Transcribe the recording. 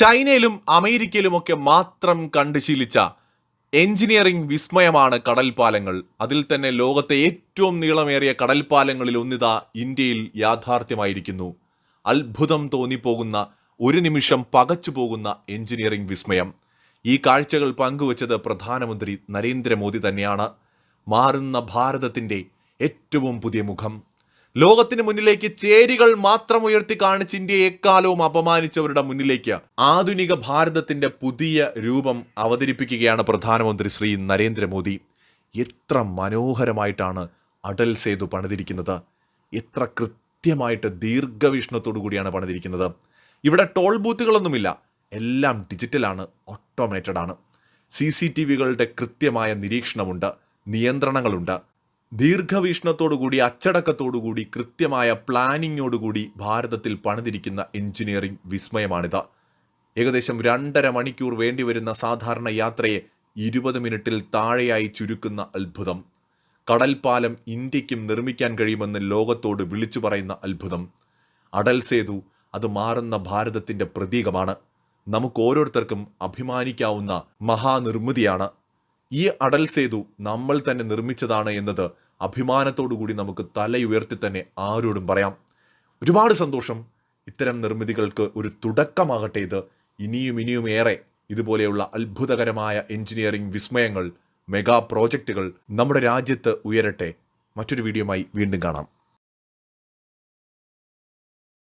ചൈനയിലും അമേരിക്കയിലുമൊക്കെ മാത്രം കണ്ടുശീലിച്ച എഞ്ചിനീയറിംഗ് വിസ്മയമാണ് കടൽപ്പാലങ്ങൾ. അതിൽ തന്നെ ലോകത്തെ ഏറ്റവും നീളമേറിയ കടൽപ്പാലങ്ങളിൽ ഒന്നിതാ ഇന്ത്യയിൽ യാഥാർത്ഥ്യമായിരിക്കുന്നു. അത്ഭുതം തോന്നിപ്പോകുന്ന ഒരു നിമിഷം പകച്ചു പോകുന്ന എഞ്ചിനീയറിംഗ് വിസ്മയം. ഈ കാഴ്ചകൾ പങ്കുവച്ചത് പ്രധാനമന്ത്രി നരേന്ദ്രമോദി തന്നെയാണ്. മാറുന്ന ഭാരതത്തിന്റെ ഏറ്റവും പുതിയ മുഖം. ലോകത്തിന് മുന്നിലേക്ക് ചേരികൾ മാത്രം ഉയർത്തി കാണിച്ച് ഇന്ത്യയെ എക്കാലവും അപമാനിച്ചവരുടെ മുന്നിലേക്ക് ആധുനിക ഭാരതത്തിന്റെ പുതിയ രൂപം അവതരിപ്പിക്കുകയാണ് പ്രധാനമന്ത്രി ശ്രീ നരേന്ദ്രമോദി. എത്ര മനോഹരമായിട്ടാണ് അടൽ സേതു പണിതിരിക്കുന്നത്. എത്ര കൃത്യമായിട്ട് ദീർഘവീക്ഷണത്തോടു കൂടിയാണ് പണിതിരിക്കുന്നത്. ഇവിടെ ടോൾ ബൂത്തുകളൊന്നുമില്ല. എല്ലാം ഡിജിറ്റലാണ് ഓട്ടോമേറ്റഡ് ആണ് സി സി ടി വികളുടെ കൃത്യമായ നിരീക്ഷണമുണ്ട് നിയന്ത്രണങ്ങളുണ്ട്. ദീർഘവീക്ഷണത്തോടുകൂടി അച്ചടക്കത്തോടുകൂടി കൃത്യമായ പ്ലാനിങ്ങോടുകൂടി ഭാരതത്തിൽ പണിതിരിക്കുന്ന എഞ്ചിനീയറിംഗ് വിസ്മയമാണിത്. ഏകദേശം രണ്ടര മണിക്കൂർ വേണ്ടിവരുന്ന സാധാരണ യാത്രയെ ഇരുപത് മിനിറ്റിൽ താഴെയായി ചുരുക്കുന്ന അത്ഭുതം. കടൽപ്പാലം ഇന്ത്യക്കും നിർമ്മിക്കാൻ കഴിയുമെന്ന് ലോകത്തോട് വിളിച്ചു പറയുന്ന അത്ഭുതം. അടൽ സേതു അത് മാറുന്ന ഭാരതത്തിന്റെ പ്രതീകമാണ്. നമുക്ക് ഓരോരുത്തർക്കും അഭിമാനിക്കാവുന്ന മഹാനിർമ്മിതിയാണ്. ഈ അടൽ സേതു നമ്മൾ തന്നെ നിർമ്മിച്ചതാണ് എന്നത് അഭിമാനത്തോടുകൂടി നമുക്ക് തലയുയർത്തി തന്നെ ആരോടും പറയാം. ഒരുപാട് സന്തോഷം. ഇത്തരം നിർമ്മിതികൾക്ക് ഒരു തുടക്കമാകട്ടെ ഇത്. ഇനിയും ഇനിയും ഏറെ ഇതുപോലെയുള്ള അത്ഭുതകരമായ എഞ്ചിനീയറിംഗ് വിസ്മയങ്ങൾ മെഗാ പ്രോജക്റ്റുകൾ നമ്മുടെ രാജ്യത്ത് ഉയരട്ടെ. മറ്റൊരു വീഡിയോയുമായി വീണ്ടും കാണാം.